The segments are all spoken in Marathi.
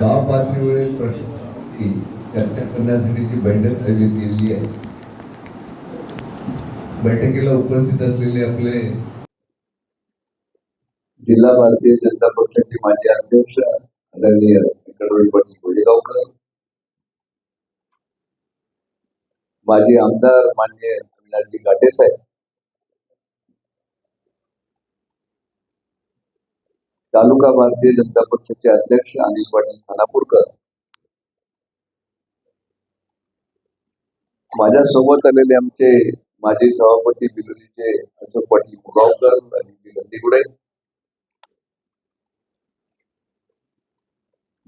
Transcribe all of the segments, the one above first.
गाव पातळीवरील प्रश्न चर्चा करण्यासाठी जी बैठक आयोजित केलेली आहे बैठकीला उपस्थित असलेले आपले जिल्हा भारतीय जनता पक्षाचे माजी अध्यक्ष आदरणीय कडोळी पाटील गोळेगावकर माजी आमदार मान्य अविनाशजी घाटे साहेब तालुका भारतीय जनता पक्षाचे अध्यक्ष अनिल पाटील खानापूरकर. माझ्यासोबत आलेले आमचे माजी सभापती बिलोलीचे अशोक पाटील मुगावकर आणि गंदीगुडे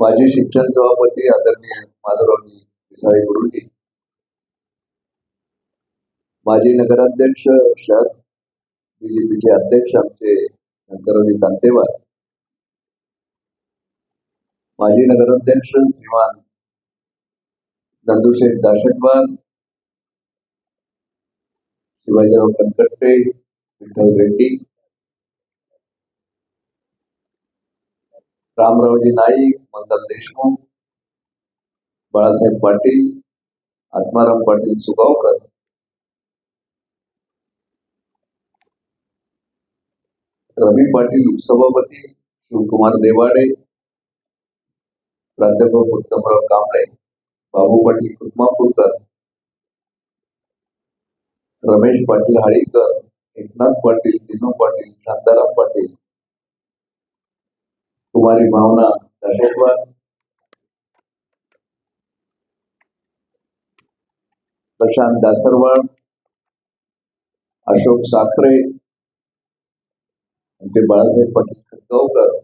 माजी शिक्षण सभापती आदरणीय माधवरावजी पिसाळे गुरुजी. माजी नगराध्यक्ष शरद बीजेपीचे अध्यक्ष आमचे शंकरजी तांतेवार. माजी नगराध्यक्ष श्रीमान नंदुशेठ दाशटवार शिवाजीराव कनकट्टे विठ्ठल रेड्डी रामरावजी नाईक मंगल देशमुख बाळासाहेब पाटील आत्माराम पाटील सुगावकर रवी पाटील उपसभापती शिवकुमार देवाडे प्राध्यापक उत्तमराव कांबळे बाबू पाटील कुसमापूरकर रमेश पाटील हाळीकर एकनाथ पाटील दिनू पाटील शांताराम पाटील कुमारी भावना दशेश्वर प्रशांत दासरवाड अशोक साखरे आमचे बाळासाहेब पाटील खतगावकर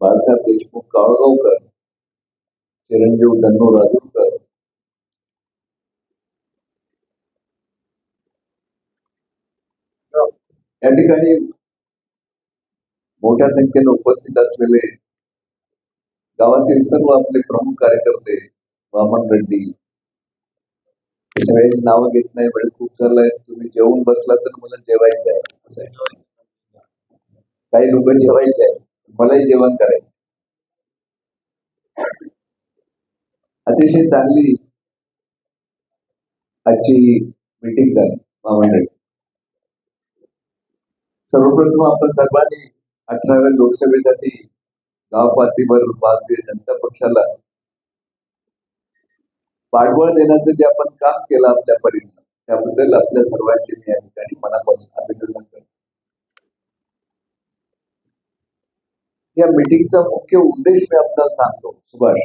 बाळासाहेब देशमुख काळगावकर चिरंजीव धन्नू राजूरकर. या ठिकाणी मोठ्या संख्येने उपस्थित असलेले गावातील सर्व आपले प्रमुख कार्यकर्ते वामन रेड्डी हे सगळ्यांची नावं घेत नाही वेळ खूप झालंय. तुम्ही जेवून बसला तर मला जेवायचं आहे असं काही लोक जेवायचे मलाही जेवण करायचं. अतिशय चांगली आजची मीटिंग झाली महामंडळी. सर्वप्रथम आपण सर्वांनी अठराव्या लोकसभेसाठी गाव पातळीवर भारतीय जनता पक्षाला पाठबळ देण्याचं जे आपण काम केलं आपल्या परीनं त्याबद्दल आपल्या सर्वांचे मी या ठिकाणी मनापासून अभिनंदन करतो. या मीटिंगचा मुख्य उद्देश मी आपल्याला सांगतो. सुभाष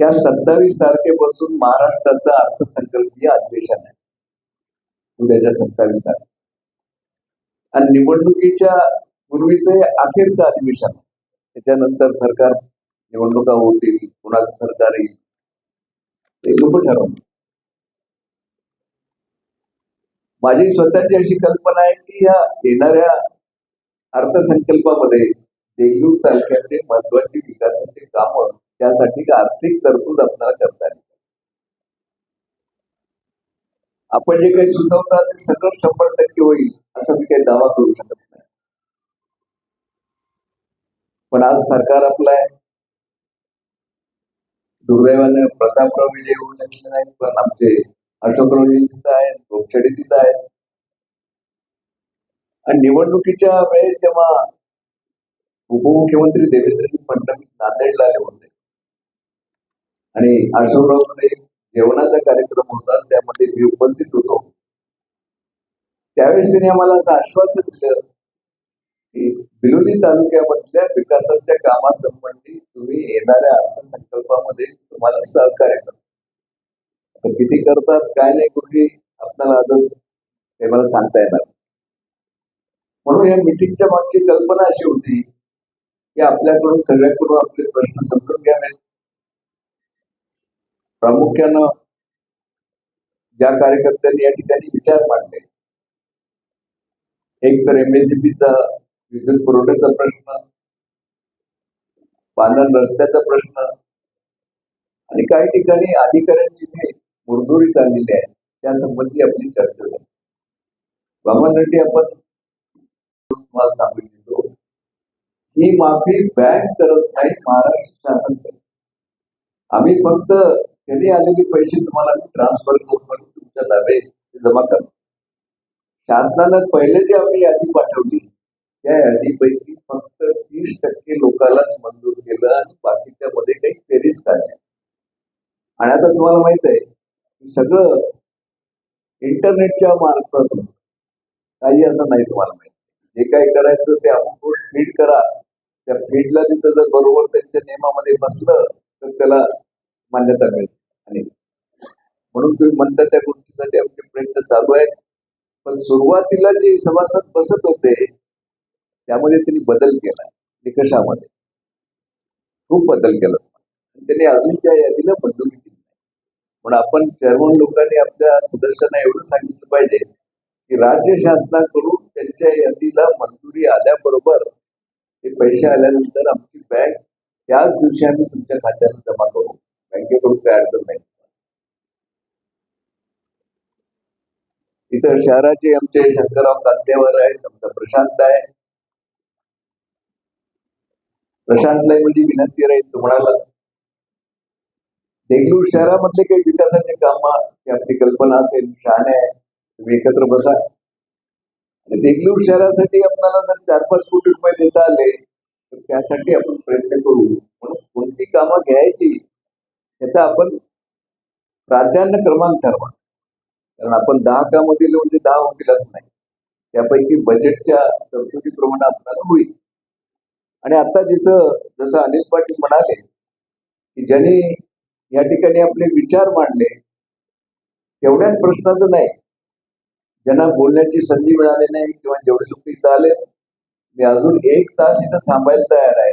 या सत्तावीस तारखेपासून महाराष्ट्राचा अर्थसंकल्पीय अधिवेशन आहे. उद्याच्या सत्तावीस तारखे. आणि निवडणुकीच्या पूर्वीचं हे अखेरचं अधिवेशन आहे. त्याच्यानंतर सरकार निवडणुका होतील कुणाचं सरकार येईल ते लोक ठरवणार. माझी स्वतःची अशी कल्पना आहे की या येणाऱ्या अर्थसंकल्पामध्ये देहू तालुक्यातले महत्वाची विकासाची कामं त्यासाठी आर्थिक तरतूद आपल्याला करता येईल. आपण जे काही सुचवता ते सगळं शंभर टक्के होईल असं मी काही दावा करू शकत नाही. पण आज सरकार आपलं आहे. दुर्दैवाने प्रतापराव विजय होऊ शकले नाहीत पण आमचे अशोकरावजी तिथं आहेत गोपछडी तिथं आहेत. आणि निवडणुकीच्या वेळेस जेव्हा उपमुख्यमंत्री देवेंद्र फडणवीस नांदेडला आले होते आणि अशोकरावकडे जेवणाचा कार्यक्रम होता त्यामध्ये मी उपस्थित होतो त्यावेळेस त्यांनी आम्हाला असं आश्वासन दिलं की बिलोली तालुक्यामधल्या विकासाच्या कामासंबंधी तुम्ही येणाऱ्या अर्थसंकल्पामध्ये तुम्हाला सहकार्य करतो किती करतात काय नाही गोष्टी आपल्याला अजून ते मला सांगता येणार म्हणून या मिटिंगच्या मागची कल्पना अशी होती की आपल्याकडून सगळ्याकडून आपले प्रश्न समजून घ्यावेत प्रामुख्यानं ज्या कार्यकर्त्यांनी या ठिकाणी विचार मांडले एक तर एमएससीबीचा विद्युत पुरवठ्याचा प्रश्न बांधण रस्त्याचा प्रश्न आणि काही ठिकाणी अधिकाऱ्यांची जी मुरदुरी चाललेली आहे त्या संबंधी आपली चर्चा झाली. बामन रेड्डी आपण तुम्हाला सांगू इच्छितो ही माफी बँक करत नाही महाराष्ट्र शासन करत आम्ही फक्त त्यांनी आलेले पैसे तुम्हाला ट्रान्सफर करून तुमच्या दावे जमा करतो शासनानं पहिले जे आम्ही यादी पाठवली त्या यादीपैकी फक्त तीस टक्के लोकांनाच मंजूर केलं आणि बाकीच्या मध्ये काही फेरीज काढल्या आणि आता तुम्हाला माहीत आहे की सगळं इंटरनेटच्या मार्फत काही असं नाही तुम्हाला माहिती. जे काही करायचं ते अमुक फीड करा. त्या फीडला तिथं जर बरोबर त्यांच्या नियमामध्ये बसलं तर त्याला मान्यता मिळते. आणि म्हणून तुम्ही म्हणता त्या गोष्टीसाठी आमचे प्रयत्न चालू आहेत. पण सुरुवातीला जे सभासद बसत होते त्यामध्ये त्यांनी बदल केला निकषामध्ये. खूप बदल केला. त्यांनी अजून त्या यादीला मंजुरी दिली. म्हणून पण आपण चेअरमन लोकांनी आपल्या सदस्यांना एवढं सांगितलं पाहिजे की राज्य शासनाकडून त्यांच्या यादीला मंजुरी आल्याबरोबर ते पैसे आल्यानंतर आमची बँक त्याच दिवशी आम्ही तुमच्या खात्याला जमा करू. बँकेकडून काय अडचण नाही. इथं शहराचे आमचे शंकरराव कांदेवर आहेत आमचा प्रशांत आहे. प्रशांतला म्हणजे विनंती राहील तुम्हाला. देगलूर शहरामधले काही विकासाचे काम आपली कल्पना असेल शहाणे आहे. तुम्ही एकत्र बसा. आणि देगलूर शहरासाठी आपल्याला जर चार पाच कोटी रुपये देता आले तर त्यासाठी आपण प्रयत्न करू. म्हणून कोणती कामं घ्यायची याचा आपण प्राधान्य क्रमांक ठरवा. कारण आपण दहा कामं दिले म्हणजे दहा होतील असं नाही. त्यापैकी बजेटच्या तरतुदीप्रमाणे आपल्याला होईल. आणि आता जिथं जसं अनिल पाटील म्हणाले की ज्यांनी या ठिकाणी आपले विचार मांडले तेवढ्याच प्रश्नाचं नाही. ज्यांना बोलण्याची संधी मिळाली नाही किंवा जेवढे लोक इथं आले मी अजून एक तास इथं थांबायला तयार आहे.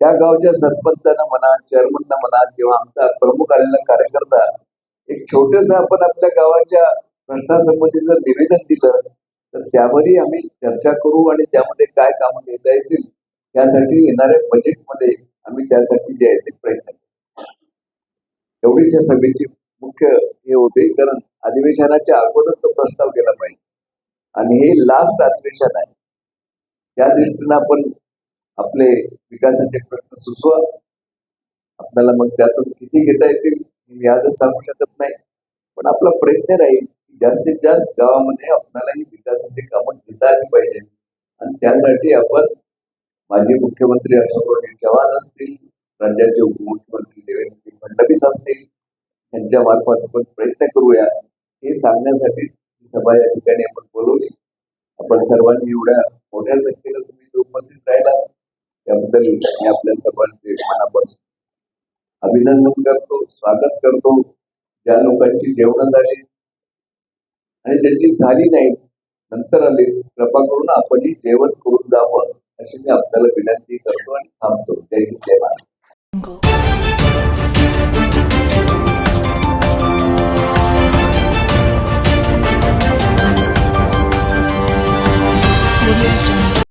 त्या गावच्या सरपंचांना म्हणा चेअरमनना म्हणा किंवा आमचा प्रमुख आलेला कार्यकर्ता एक छोटस आपण आपल्या गावाच्या प्रश्नासंबंधी जर निवेदन दिलं तर त्यावरही आम्ही चर्चा करू आणि त्यामध्ये काय कामं घेता येतील त्यासाठी येणाऱ्या बजेटमध्ये आम्ही त्यासाठी जे आहे ते प्रयत्न करू. एवढीच या सभेची मुख्य हे होते कारण अधिवेशनाच्या अगोदर तो प्रस्ताव केला पाहिजे. आणि हे लास्ट अधिवेशन आहे. त्या दृष्टीनं आपण आपले विकासाचे प्रश्न सुचवा. आपल्याला मग त्यातून किती घेता येतील मी आजच सांगू शकत नाही. पण आपला प्रयत्न राहील की जास्तीत जास्त गावामध्ये आपणालाही विकासाची कामं घेता आली पाहिजे. आणि त्यासाठी आपण माजी मुख्यमंत्री अशोक चव्हाण असतील राज्याचे उपमुख्यमंत्री देवेंद्र फडणवीस असतील यांच्या मार्फत आपण प्रयत्न करूया. हे सांगण्यासाठी ही सभा या ठिकाणी आपण बोलवली. आपण सर्वांनी एवढ्या मोठ्या संख्येला तुम्ही उपस्थित राहिला. त्याबद्दल मी आपल्या सर्वांचे मनापासून अभिनंदन करतो स्वागत करतो. ज्या लोकांची जेवण झाली आणि ज्यांची झाली नाही नंतर आले कृपा करून आपणही जेवण करून जावं अशी मी आपल्याला विनंती करतो आणि थांबतो. जय जय